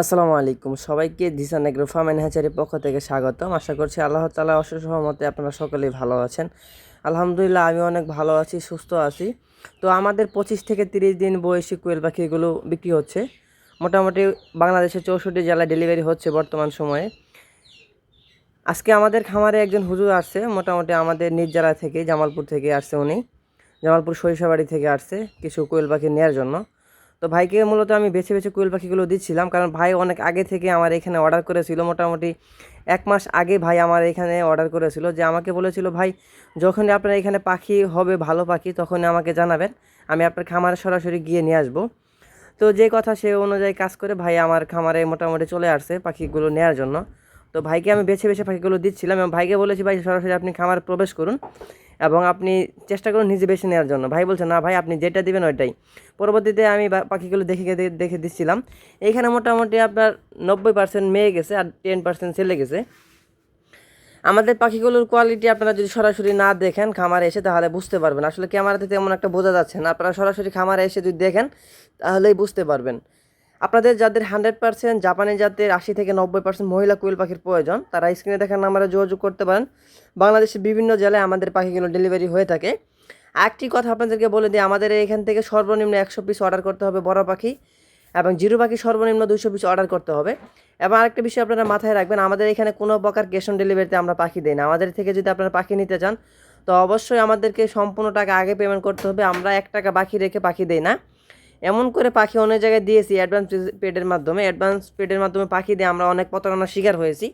আসসালামু আলাইকুম। সবাইকে দিসান এগ্রো ফার্ম অ্যান্ড হ্যাচারির পক্ষ থেকে স্বাগতম। আশা করছি আল্লাহ তালা অশেষ সহমতে আপনারা সকলেই ভালো আছেন। আলহামদুলিল্লাহ, আমি অনেক ভালো আছি, সুস্থ আছি। তো আমাদের পঁচিশ থেকে তিরিশ দিন বয়সী কোয়েল পাখিগুলো বিক্রি হচ্ছে। মোটামুটি বাংলাদেশের চৌষট্টি জেলায় ডেলিভারি হচ্ছে বর্তমান সময়ে। আজকে আমাদের খামারে একজন হুজুর আসছে, মোটামুটি আমাদের নিজ জেলা থেকে, জামালপুর থেকে আসছে উনি। জামালপুর সরিষাবাড়ি থেকে আসছে কিছু কোয়েল পাখি নেওয়ার জন্য। তো ভাইকে মূলত আমি বেছে বেছে কোয়েল পাখিগুলো দিচ্ছিলাম, কারণ ভাই অনেক আগে থেকে আমার এখানে অর্ডার করেছিল, মোটামুটি এক মাস আগে ভাই আমার এখানে অর্ডার করেছিল যে আমাকে বলেছিল, ভাই যখনই আপনার এখানে পাখি হবে, ভালো পাখি, তখনই আমাকে জানাবেন, আমি আপনার খামারে সরাসরি গিয়ে নিয়ে আসব। তো যে কথা সে অনুযায়ী কাজ করে ভাই আমার খামারে মোটামুটি চলে আসছে পাখিগুলো নেওয়ার জন্য। তো ভাইকে আমি বেছে বেছে পাখিগুলো দিচ্ছিলাম এবং ভাইকে বলেছি, ভাই, সরাসরি আপনি খামারে প্রবেশ করুন এবং আপনি চেষ্টা করুন নিজে বেছে নেওয়ার জন্য। ভাই বলছে, না ভাই, আপনি যেটা দিবেন ওইটাই। পরবর্তীতে আমি পাখিগুলো দেখে দেখে- দেখে দিচ্ছিলাম। এইখানে মোটামুটি আপনার নব্বই পার্সেন্ট মেয়ে গেছে আর টেন পার্সেন্ট ছেলে গেছে। আমাদের পাখিগুলোর কোয়ালিটি আপনারা যদি সরাসরি না দেখেন খামারে এসে, তাহলে বুঝতে পারবেন। আসলে ক্যামেরাতে তেমন একটা বোঝা যাচ্ছে না। আপনারা সরাসরি খামারে এসে যদি দেখেন, তাহলেই বুঝতে পারবেন। আপনাদের যাদের হান্ড্রেড পার্সেন্ট জাপানি জাতের আশি থেকে নব্বই পার্সেন্ট মহিলা কুইল পাখির প্রয়োজন, তারা স্ক্রিনে দেখার নাম্বারে যোগাযোগ করতে পারেন। বাংলাদেশের বিভিন্ন জেলায় আমাদের পাখিগুলো ডেলিভারি হয়ে থাকে। একটি কথা আপনাদেরকে বলে দিই, আমাদের এখান থেকে সর্বনিম্ন একশো পিস অর্ডার করতে হবে বড় পাখি এবং জিরো পাখি সর্বনিম্ন দুশো পিস অর্ডার করতে হবে। এবং আরেকটা বিষয় আপনারা মাথায় রাখবেন, আমাদের এখানে কোনো প্রকার ক্যাশ অন ডেলিভারিতে আমরা পাখি দিই না। আমাদের থেকে যদি আপনারা পাখি নিতে চান, তো অবশ্যই আমাদেরকে সম্পূর্ণ টাকা আগে পেমেন্ট করতে হবে। আমরা এক টাকা বাকি রেখে পাখি দিই না। এমন করে পাখি অনেক জায়গায় দিয়েছি অ্যাডভান্স পেডের মাধ্যমে অ্যাডভান্স পেডের মাধ্যমে পাখি দিয়ে আমরা অনেক প্রতারণার শিকার হয়েছি।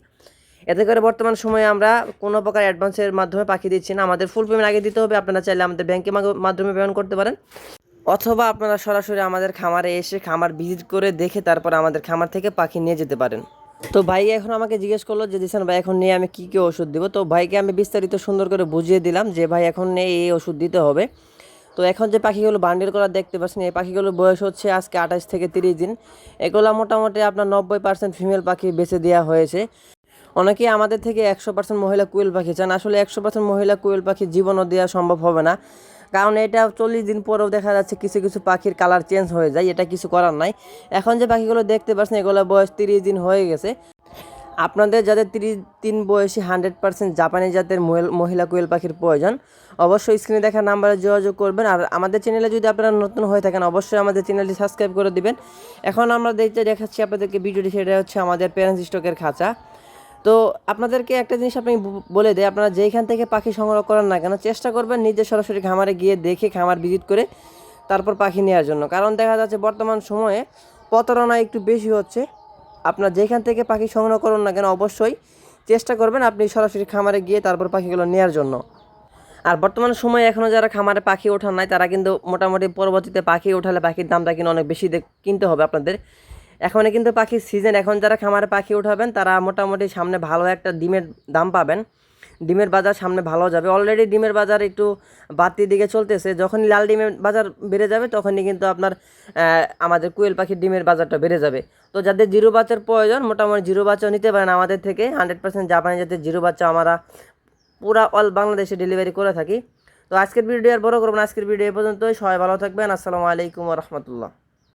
এতে করে বর্তমান সময়ে আমরা কোনো প্রকার অ্যাডভান্সের মাধ্যমে পাখি দিচ্ছি না। আমাদের ফুল পেমেন্ট আগে দিতে হবে, আপনারা চাইলে আমাদের ব্যাংকের মাধ্যমে পেমেন্ট করতে পারেন। অথবা আপনারা সরাসরি আমাদের খামারে এসে খামার ভিজিট করে দেখে তারপর আমাদের খামার থেকে পাখি নিয়ে যেতে পারেন। তো ভাই এখন আমাকে জিজ্ঞেস করল যে দিশান ভাই, এখন নিয়ে আমি কী কী ওষুধ দিব? তো ভাইকে আমি বিস্তারিত সুন্দর করে বুঝিয়ে দিলাম যে, ভাই, এখন নিয়ে এই ওষুধ দিতে হবে। তো এখন যে পাখিগুলো বান্ডিল করা দেখতে পাচ্ছেন, এই পাখিগুলোর বয়স হচ্ছে আজকে আঠাশ থেকে তিরিশ দিন। এগুলো মোটামুটি আপনার নব্বই পার্সেন্ট ফিমেল পাখি বেছে দেওয়া হয়েছে। অনেকেই আমাদের থেকে একশো পার্সেন্ট মহিলা কুয়েল পাখি চান। আসলে একশো পার্সেন্ট মহিলা কুয়েল পাখি জীবনও দেওয়া সম্ভব হবে না। কারণ এটা চল্লিশ দিন পরেও দেখা যাচ্ছে কিছু কিছু পাখির কালার চেঞ্জ হয়ে যায়। এটা কিছু করার নাই। এখন যে পাখিগুলো দেখতে পাচ্ছেন এগুলো বয়স তিরিশ দিন হয়ে গেছে। আপনাদের যাদের তিরিশ তিন বয়সী হান্ড্রেড পার্সেন্ট জাপানি জাতের মহিল- কোয়েল পাখির প্রয়োজন, অবশ্যই স্ক্রিনে দেখা নাম্বারে যোগাযোগ করবেন। আর আমাদের চ্যানেলে যদি আপনারা নতুন হয়ে থাকেন, অবশ্যই আমাদের চ্যানেলটি সাবস্ক্রাইব করে দিবেন। এখন আমরা দেখতে দেখাচ্ছি আপনাদেরকে ভিডিওটি সেটা হচ্ছে আমাদের প্যারেন্টস স্টকের খাঁচা। তো আপনাদেরকে একটা জিনিস আপনি বলে দেয় আপনারা যেইখান থেকে পাখি সংগ্রহ করেন না কেন, চেষ্টা করবেন নিজে সরাসরি খামারে গিয়ে দেখে খামার ভিজিট করে তারপর পাখি নেওয়ার জন্য। কারণ দেখা যাচ্ছে বর্তমান সময়ে প্রতারণা একটু বেশি হচ্ছে। আপনার যেখান থেকে পাখি সংগ্রহ করুন না কেন অবশ্যই চেষ্টা করবেন আপনি সরাসরি খামারে গিয়ে তারপর পাখিগুলো নেওয়ার জন্য। আর বর্তমান সময়ে এখনও যারা খামারে পাখি ওঠান নাই, তারা কিন্তু মোটামুটি পরবর্তীতে পাখি ওঠালে পাখির দামটা কিন্তু অনেক বেশি কিনতে হবে আপনাদের। এখন কিন্তু পাখির সিজন এখন যারা খামারে পাখি উঠাবেন, তারা মোটামুটি সামনে ভালো একটা ডিমের দাম পাবেন। ডিমের বাজার সামনে ভালো যাবে। অলরেডি ডিমের বাজার একটু বাড়তির দিকে চলতেছে। যখনই লাল ডিমের বাজার বেড়ে যাবে, তখনই কিন্তু আপনার আমাদের কুয়েল পাখির ডিমের বাজারটা বেড়ে যাবে। তো যাদের জিরো বাচ্চার প্রয়োজন, মোটামুটি জিরো বাচ্চা নিতে পারেন আমাদের থেকে। হান্ড্রেড পার্সেন্ট জাপানি জাতের জিরো বাচ্চা, আমরা পুরা অল বাংলাদেশে ডেলিভারি করে থাকি। তো আজকের ভিডিও আর বড় করব না। আজকের ভিডিও এ পর্যন্তই। সবাই ভালো থাকবেন। আসসালামু আলাইকুম রহমতুল্লাহ।